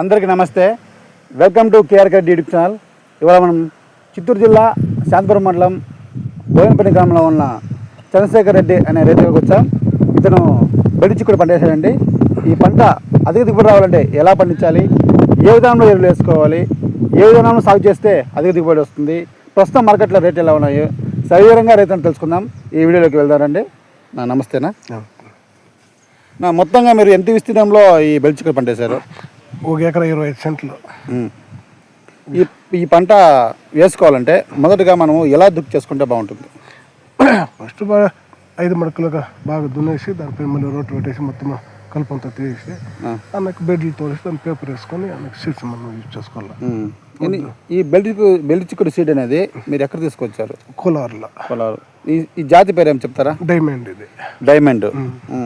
అందరికీ నమస్తే. Welcome to KRK YouTube channel. ఇవాళ మనం చిత్తూరు జిల్లా శాంతపురం మండలం బోయంపల్లి గ్రామంలో ఉన్న చంద్రశేఖర్ రెడ్డి అనే రైతు దగ్గరకు వచ్చాం. ఇతను బెడి చిక్కుడు పంట వేసాడండి ఈ పంట అధిక దిగుబడి రావాలంటే ఎలా పండించాలి? ఏ విధానంలో ఎరువులు వేసుకోవాలి? ఏ విధానంలో సాగు చేస్తే అధిక దిగుబడి వస్తుంది? ప్రస్తుతం మార్కెట్లో రేట్లు ఎలా ఉన్నాయో? సవివరంగా రైతులను తెలుసుకుందాం. ఈ వీడియోలోకి వెళ్దారండి నా నమస్తేనా? నా మొత్తంగా మీరు ఎంత విస్తీర్ణంలో ఈ పంట వేశారు. ఒక ఎకరా ఇరవై ఐదు సెంట్లు. ఈ ఈ పంట వేసుకోవాలంటే మొదటగా మనము ఎలా దుక్కు చేసుకుంటే బాగుంటుంది? ఫస్ట్ బాగా ఐదు మడకలుగా బాగా దున్నేసి దానిపై మళ్ళీ రోడ్డు పెట్టేసి మొత్తం కలుపంతా తీసి ఆ. అన్నకు బెడ్లు తోడేసి దాన్ని పేపర్ వేసుకొని అన్నకు సీడ్స్ మనం యూజ్ చేసుకోవాలి. ఈ బెల్లి చిక్కుడు సీడ్ అనేది మీరు ఎక్కడ తీసుకొచ్చారు? కోలార్లో. పొలాలు ఈ ఈ జాతి పేరు ఏం చెప్తారా? డైమండ్ ఇది. డైమండ్.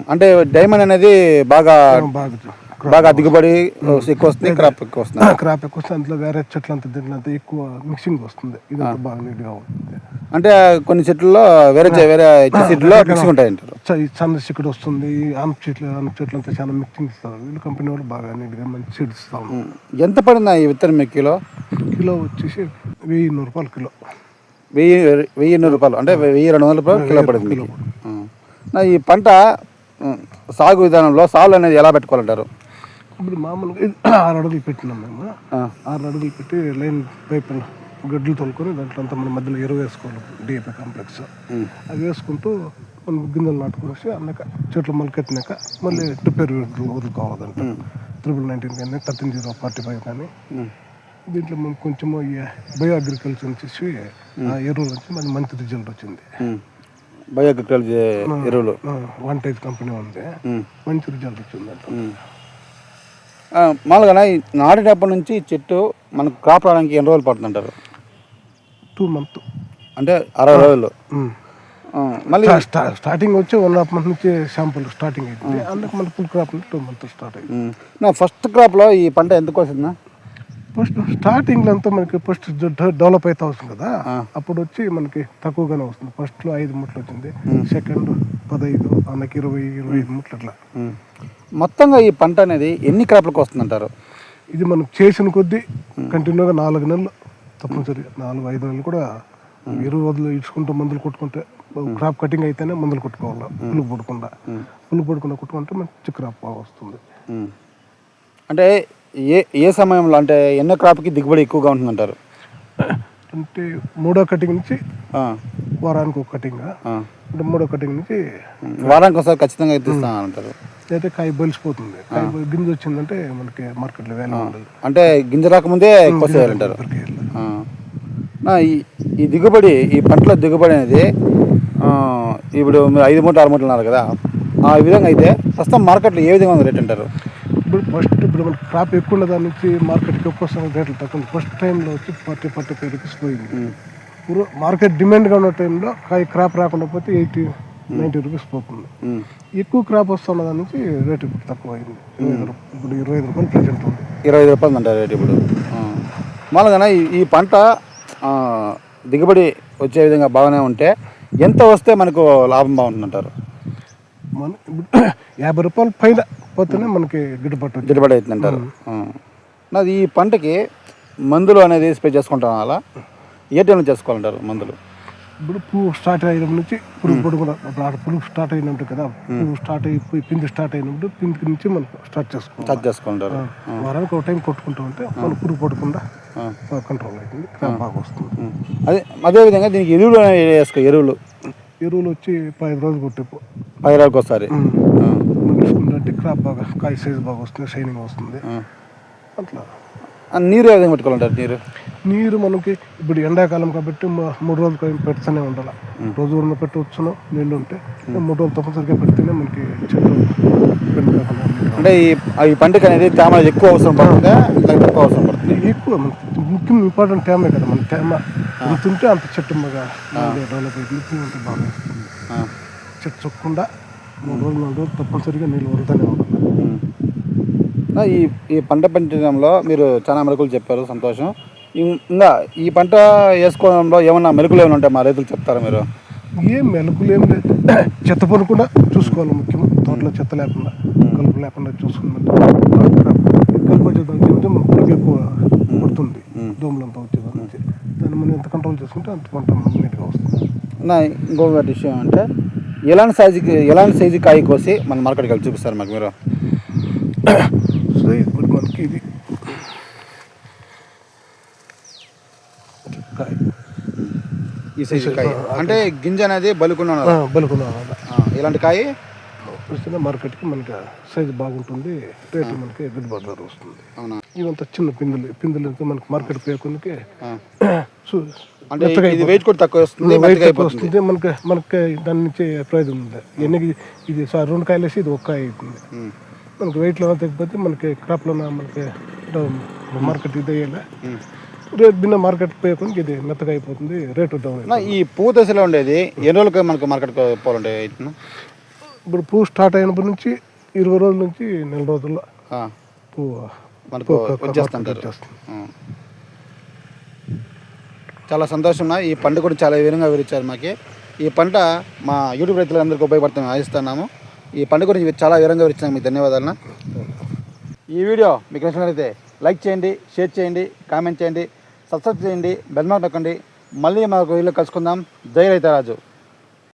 అంటే డైమండ్ అనేది బాగా బాగా బాగా దిగుబడి ఎక్కువ వస్తుంది క్రాప్ ఎక్కువ వస్తుంది. క్రాప్ ఎక్కువ వస్తుంది. అందులో వేరే చెట్లు అంతా దీంట్లో అంతా ఎక్కువ మిక్సింగ్ వస్తుంది. ఇదంతా బాగా నీట్గా ఉంటుంది. అంటే కొన్ని చెట్లలో వేరే వేరే చెట్లు మిక్సింగ్ ఉంటాయి అంటారు చ- ఈ సన్న చిక్కుడు వస్తుంది ఆన చెట్లు ఆన చెట్లు అంతా చాలా మిక్సింగ్ ఇస్తారు. వీళ్ళు కంపెనీ వాళ్ళు బాగా నీట్గా మంచి సీడ్స్ ఇస్తాము. ఎంత పడిందా ఈ విత్తనం మీకు కిలో? కిలో వచ్చేసి వెయ్యి నూరు రూపాయలు కిలో. వెయ్యి వెయ్యి ఎన్నో రూపాయలు. అంటే వెయ్యి రెండు వందల రూపాయలు కిలో పడింది. నా ఈ పంట సాగు విధానంలో సాలు అనేది ఎలా పెట్టుకోవాలంటారు? ఇప్పుడు మామూలుగా ఇది ఆరు అడుగులు పెట్టినాం మేము. ఆరు అడుగులు పెట్టి లైన్ పైప్ గడ్డలు తోలుకొని దాంట్లో అంతా మన మధ్యలో ఎరువు వేసుకోవాలి. డిఏపి కాంప్లెక్స్ అవి వేసుకుంటూ మనం గింజలు నాటుకొనేసి అన్నాక చెట్లు మొలకెత్తినాక మళ్ళీ రిపేర్ వదులుకోవాలంట త్రిబుల్ నైన్టీన్ కానీ థర్టీన్ జీరో ఫార్టీ ఫైవ్ కానీ. దీంట్లో మనం కొంచెం బయో అగ్రికల్చర్ నుంచి ఆ ఎరువులు వచ్చి మనకి మంచి రిజల్ట్ వచ్చింది. బయో అగ్రికల్చర్ ఎరువులు. వన్ టైజ్ కంపెనీ ఉంది. మంచి రిజల్ట్ వచ్చిందంట. మామూలుగా నాటేటప్పటి నుంచి చెట్టు మనకు క్రాప్ రావడానికి ఎన్ని రోజులు పడుతుందంటారు? టూ మంత్ అంటే అరవై రోజులు. మళ్ళీ స్టార్టింగ్ వచ్చి వన్ హాఫ్ మంత్ నుంచి షాంపుల్ స్టార్టింగ్ అయింది. అందుకు మళ్ళీ full crop two month start అయింది. నా ఫస్ట్ క్రాప్లో ఈ పంట ఎందుకు వచ్చిందా ఫస్ట్ స్టార్టింగ్ అంతా మనకి ఫస్ట్ డెవలప్ అయితే వస్తుంది కదా. అప్పుడు వచ్చి మనకి తక్కువగానే వస్తుంది. ఫస్ట్లో ఐదు ముట్లు వచ్చింది సెకండ్ పదహైదు అన్నకి ఇరవై ఇరవై ఐదు ముట్లు అట్లా. మొత్తంగా ఈ పంట అనేది ఎన్ని క్రాప్లకు వస్తుందంటారు? ఇది మనం చేసిన కొద్దీ కంటిన్యూగా నాలుగు నెలలు తప్పనిసరి. నాలుగు ఐదు నెలలు కూడా ఎరువు వదులు ఇచ్చుకుంటూ మందులు కొట్టుకుంటే క్రాప్ కటింగ్ అయితేనే మందులు కొట్టుకోవాలి? పులుగు పడకుండా పులుగు పడకుండా కొట్టుకుంటే మంచి క్రాప్ బాగా వస్తుంది. అంటే ఏ ఏ సమయంలో అంటే ఎన్నో క్రాప్కి దిగుబడి ఎక్కువగా ఉంటుందంటారు? అంటే మూడో కటింగ్ నుంచి వారానికి ఒక కటింగ్. అంటే మూడో కటింగ్ నుంచి. వారానికి ఒకసారి ఖచ్చితంగా ఎత్తిస్తాను అంటారు. అయితే కాయ బలిసిపోతుంది. కాయ గింజ వచ్చిందంటే మనకి మార్కెట్లో ఉండదు. అంటే గింజ రాకముందే కోసేయాలంటారు ఈ దిగుబడి ఈ పంటల దిగుబడి అనేది ఇప్పుడు మీరు ఐదు మూట ఆరు మూటలు ఉన్నారు కదా ఆ విధంగా అయితే ప్రస్తుతం మార్కెట్లో ఏ విధంగా ఉంది రేట్ అంటారు? ఇప్పుడు ఫస్ట్ ఇప్పుడు మనకి క్రాప్ ఎక్కువ ఉన్న దాని నుంచి మార్కెట్కి ఎక్కువ వస్తున్న రేట్లు తక్కువ ఫస్ట్ టైంలో వచ్చి ఫార్టీ ఫార్టీ ఫైవ్ రూపీస్ పోయింది. ఇప్పుడు మార్కెట్ డిమాండ్గా ఉన్న టైంలో కాయ క్రాప్ రాకుండా పోతే ఎయిటీ నైంటీ రూపీస్ పోతుంది. ఎక్కువ క్రాప్ వస్తున్న దాని నుంచి రేట్ ఇప్పుడు తక్కువ అయింది. ఇప్పుడు ఇరవై ఐదు రూపాయలు ప్రజెంట్ ఉంది. ఇరవై ఐదు రూపాయలు అంటారు రేట్ ఇప్పుడు. మామూలుగా ఈ పంట దిగుబడి వచ్చే విధంగా బాగానే ఉంటే ఎంత వస్తే మనకు లాభం బాగుంటుందంటారు? మన ఇప్పుడు యాభై రూపాయలు పైన పోతేనే మనకి గిట్టుబాటు గిట్టుబడి అవుతుందంటారు. ఆ. నాది ఈ పంటకి మందులు అనేది స్ప్రే చేసుకుంటాం అలా. ఏ టైంలో చేసుకోవాలంటారు మందులు? ఇప్పుడు పువ్వు స్టార్ట్ అయినప్పటి నుంచి పురుగు పొడుగున ఇప్పుడు ఆడ పురుగు స్టార్ట్ అయినట్టు కదా పువ్వు స్టార్ట్ అయిపోయి పిండి స్టార్ట్ అయినప్పుడు పిండి నుంచి మనం స్టార్ట్ చేసుకోవాలి. స్టార్ట్ చేసుకుంటారు. వారానికి ఒక టైం కొట్టుకుంటూ ఉంటే మన పురుగు పడకుండా. కంట్రోల్ అవుతుంది క్రాప్ బాగా వస్తుంది. అదే అదేవిధంగా దీనికి ఎరువులు అనేవి వేసుకో ఎరువులు. ఎరువులు వచ్చి పది రోజులు కొట్టిపో పది రోజులకు ఒకసారి క్రాప్ బాగా కాయ సైజ్ బాగా వస్తుంది షైనింగ్ వస్తుంది. అట్లా. నీరు ఏ విధంగా పెట్టుకోవాలంటారు? నీరు? నీరు మనకి ఇప్పుడు ఎండాకాలం కాబట్టి మూడు రోజులు పెడుతూనే ఉండాలి. రోజు ఉన్న పెట్టవచ్చును నీళ్ళు ఉంటే. మూడు రోజులు తప్పనిసరిగా పెడితేనే మనకి చెట్టు అంటే ఈ ఈ పంటకి అనేది తేమ ఎక్కువ అవసరం పడుతుందా? తక్కువ అవసరం పడుతుంది? ఎక్కువ ముఖ్యం ఇంపార్టెంట్ తేమే కదా మన తేమ. ఎంత ఉంటే అంత చెట్టు బాగా డెవలప్ అయ్యి బాగా. చెట్టు చొక్కకుండా మూడు రోజులు నాలుగు రోజులు తప్పనిసరిగా నీళ్ళు వదులుతూనే. నా ఈ ఈ పంట పెంచడంలో మీరు చాలా మెలకులు చెప్పారు సంతోషం. ఇంకా ఈ పంట వేసుకోవడంలో ఏమన్నా మెలకులు ఏమైనా ఉంటాయి మా రైతులు చెప్తారా మీరు? ఏం మెలకులు ఏం లేదు. చెత్త పడకుండా చూసుకోవాలి ముఖ్యం తోటలో చెత్త లేకుండా కలుపు లేకుండా చూసుకున్నట్టు కలుపు వచ్చేదానికి దోమలు అంతా వచ్చే దాని నుంచి దాన్ని మనం ఎంత కంట్రోల్ చేసుకుంటే అంత పంట నీట్గా వస్తుంది. నా ఇంకొక విషయం అంటే ఎలాంటి సైజుకి ఎలాంటి సైజు కాయ కోసి మన మార్కెట్కి వెళ్ళి చూపిస్తారు మాకు మీరు? ఇది కాయ. ఈ సైజు కాయ. అంటే గింజ అనేది బలుకున్న బలుకున్నా ఇలాంటి కాయ? వస్తే మార్కెట్కి మనకి సైజు బాగుంటుంది రేటు మనకి గిట్టుబాటు ధర వస్తుంది. అవునా? ఇవంతా చిన్న పిందులు పిందులు మనకి మార్కెట్ పోయకొనికి ఆ. అంటే ఇది వెయిట్ కూడా తక్కువ వస్తుంది వెయిట్ అయిపోతుంది. వస్తుంది. మనకి మనకి దాని నుంచి ప్రయోజనం ఉంది. ఎన్ని ఇది రెండు కాయలు వేసి ఇది ఒక కాయ అవుతుంది. మనకి వెయిట్లో తగ్గిపోతే మనకి క్రాప్లో మనకి మార్కెట్ ఇది అయ్యేలా. రేట్ భిన్న మార్కెట్ పోయకుండా ఇది మెత్తగా అయిపోతుంది రేటు డౌన్ ఈ పువ్వు దశలో ఉండేది ఎన్ని రోజులకి మనకు మార్కెట్కి పోవాలంటే ఇప్పుడు పువ్వు స్టార్ట్ అయినప్పటి నుంచి ఇరవై రోజుల నుంచి నెల రోజుల్లో పువ్వు మనకు వచ్చేస్తుంటారు. చాలా సంతోషంగా ఈ పంట కూడా చాలా వివరంగా వివరించారు మాకు. ఈ పంట మా యూట్యూబ్ రైతులందరికీ ఉపయోగపడుతుంది ఆశిస్తున్నాము. ఈ పంట గురించి చాలా వివరంగా వివరించాము మీకు ధన్యవాదాలు ఈ వీడియో మీకు నచ్చినట్లయితే లైక్ చేయండి షేర్ చేయండి కామెంట్ చేయండి సబ్స్క్రైబ్ చేయండి బెల్ మార్క్ నొక్కండి. మళ్ళీ మాకు వీళ్ళు కలుసుకుందాం. జై రైతరాజు.